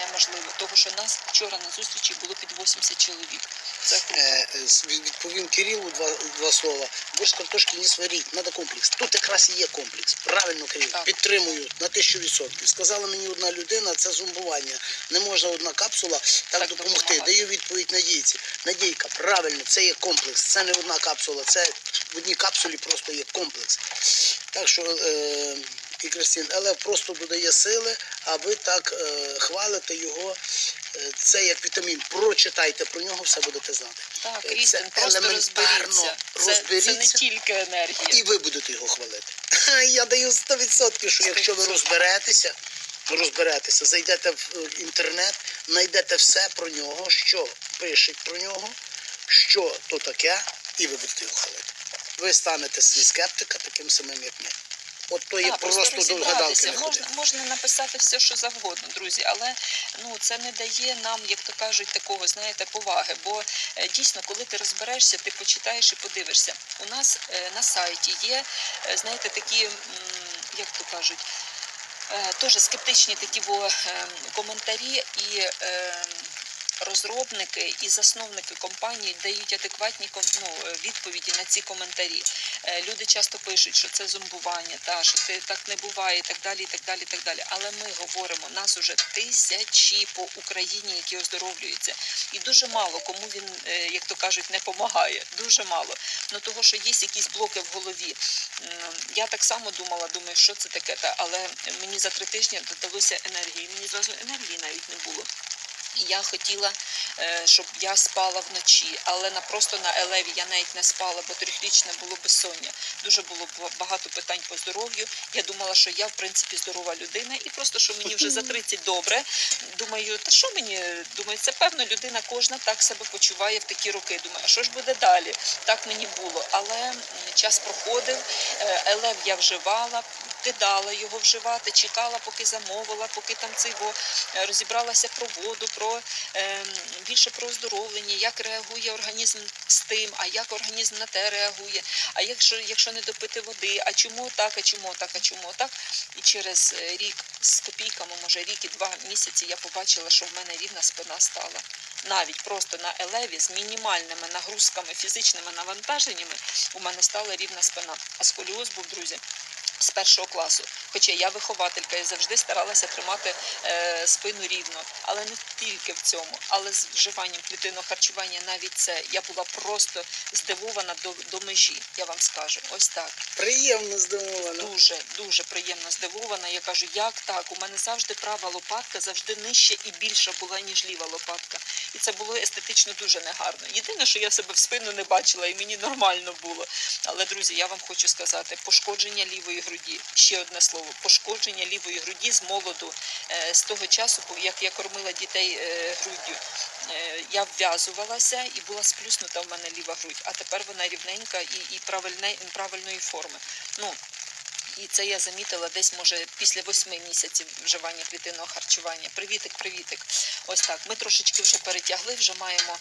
неможливо, тому що нас вчора на зустрічі було під 80 чоловік. Це. Е, е, Відповім Кирилу два, два слова. Борщ картошки не сваріть, треба комплекс. Тут якраз і є комплекс. Правильно, Кирил, Так. підтримую на тисячу відсотків. Сказала мені одна людина, це зомбування. Не можна одна капсула так, Так допомогти. допомагати. Даю відповідь Надійці. Надійка, правильно, це є комплекс. Це не одна капсула, це в одній капсулі просто є комплекс. Так що е, і Кристин, але просто додає сили, а ви так е, хвалите його. Е, Це як вітамін. Прочитайте про нього, все будете знати. Так, Це Крістин, просто елементарно розберіться. Це, це не тільки енергія. І ви будете його хвалити. Я даю 100%, що якщо ви розберетеся, розберетеся, зайдете в е, інтернет, знайдете все про нього, що пишуть про нього, що то таке, і ви будете його хвалити. Ви станете свій скептика таким самим, як ми. От то є Так, просто до гадалки. Можна, можна написати все, що завгодно, друзі, але ну це не дає нам, як то кажуть, такого, знаєте, поваги. Бо е, дійсно, коли ти розберешся, ти почитаєш і подивишся. У нас е, на сайті є, е, знаєте, такі, як то кажуть, теж скептичні такі во, е, коментарі і. Розробники і засновники компанії дають адекватні ну, е, відповіді на ці коментарі. Е, Люди часто пишуть, що це зомбування, та що це так не буває, і так далі, і так далі, і так далі. Але ми говоримо, нас уже тисячі по Україні, які оздоровлюються, і дуже мало кому він, е, як то кажуть, не допомагає. Дуже мало. Ну того, що є якісь блоки в голові. Я так само думала, думаю, що це таке, та але мені за три тижні додалося енергії. Мені зразу енергії навіть не було. Я хотіла, е, щоб я спала вночі, але на просто на елеві я навіть не спала, бо трьохрічне було безсоння. Дуже було багато питань по здоров'ю. Я думала, що я в принципі здорова людина, і просто що мені вже за 30 добре. Думаю, та що мені? Думаю, це певно людина кожна так себе почуває в такі роки. Думаю, а що ж буде далі? Так мені було. Але час проходив, е, елев я вживала. Кидала його вживати, чекала, поки замовила, поки там цей во е, розібралася про воду, про е, більше про оздоровлення, як реагує організм з тим, а як організм на те реагує, а якщо, якщо не допити води, а чому так, а чому так, а чому так. І через е, рік з копійками, може рік і два місяці, я побачила, що в мене рівна спина стала. Навіть просто на елеві з мінімальними нагрузками, фізичними навантаженнями у мене стала рівна спина. А сколіоз був, друзі, з першого класу. Хоча я вихователька і завжди старалася тримати е, спину рівно, але не тільки в цьому, але з вживанням клітинного харчування навіть це я була просто здивована до, до межі. Я вам скажу, ось так. Приємно здивовано. Дуже дуже приємно здивована. Я кажу, як так? У мене завжди права лопатка завжди нижче і більша була ніж ліва лопатка. І це було естетично дуже негарно. Єдине, що я себе в спину не бачила, і мені нормально було. Але друзі, я вам хочу сказати, пошкодження лівої груді. Ще одне слово, пошкодження лівої груді з молоду. Е, З того часу, як я кормила дітей е, груддю, е, я вв'язувалася і була сплюснута в мене ліва грудь. А тепер вона рівненька і, правильної форми. Ну, і це я замітила десь, може, після восьми місяців вживання клітинного харчування. Привітик, привітик. Ось так. Ми трошечки вже перетягли, вже маємо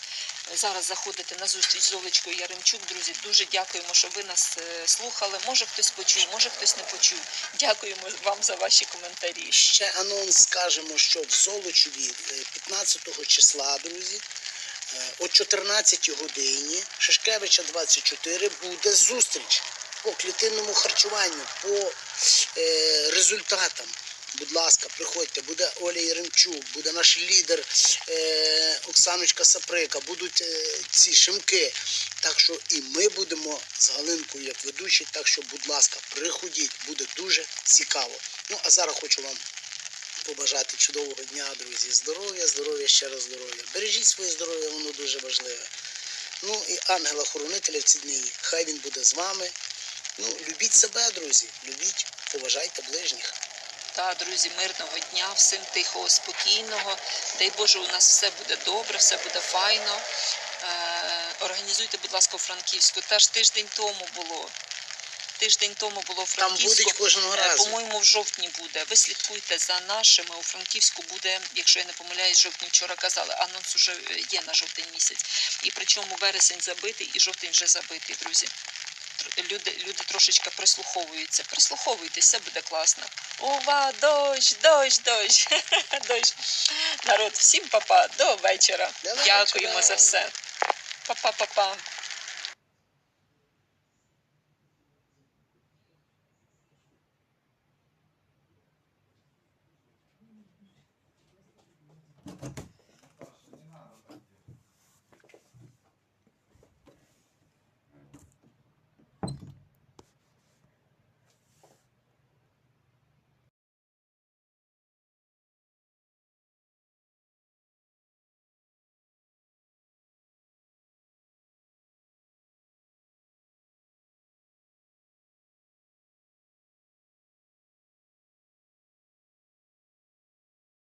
зараз заходити на зустріч з Олечкою Яремчук. Друзі, дуже дякуємо, що ви нас е, слухали. Може хтось почув, може хтось не почув. Дякуємо вам за ваші коментарі. Ще анонс скажемо, що в Золочеві е, 15 числа, друзі, е, о 14 годині Шишкевича 24 буде зустріч по клітинному харчуванню, по е, результатам. Будь ласка, приходьте, буде Оля Яремчук, буде наш лідер е, Оксаночка Саприка, будуть е, ці шимки. Так що і ми будемо з Галинкою як ведучі. Так що, будь ласка, приходіть, буде дуже цікаво. Ну а зараз хочу вам побажати чудового дня, друзі. Здоров'я, здоров'я, ще раз здоров'я. Бережіть своє здоров'я, воно дуже важливе. Ну і ангела-хоронителя в ці дні, хай він буде з вами. Ну, любіть себе, друзі, любіть, поважайте ближніх. Та, друзі, мирного дня, всім тихого, спокійного. Дай Боже, у нас все буде добре, все буде файно. Е, організуйте, будь ласка, Франківську. Теж тиждень тому було. Тиждень тому було у Там Франківську. будуть кожного Е, разу. По-моєму, в жовтні буде. Ви слідкуйте за нашими. У Франківську буде, якщо я не помиляюсь, жовтні вчора казали, анонс уже є на жовтень місяць. І причому вересень забитий, і жовтень вже забитий, друзі. Люди, люди трошечки прислуховуються. Прислуховуйтесь, все буде класно. Ува, дощ, дощ, дощ, дощ. Народ, всім папа, до вечора. До вечора. Дякуємо за все. Па-па-па-па.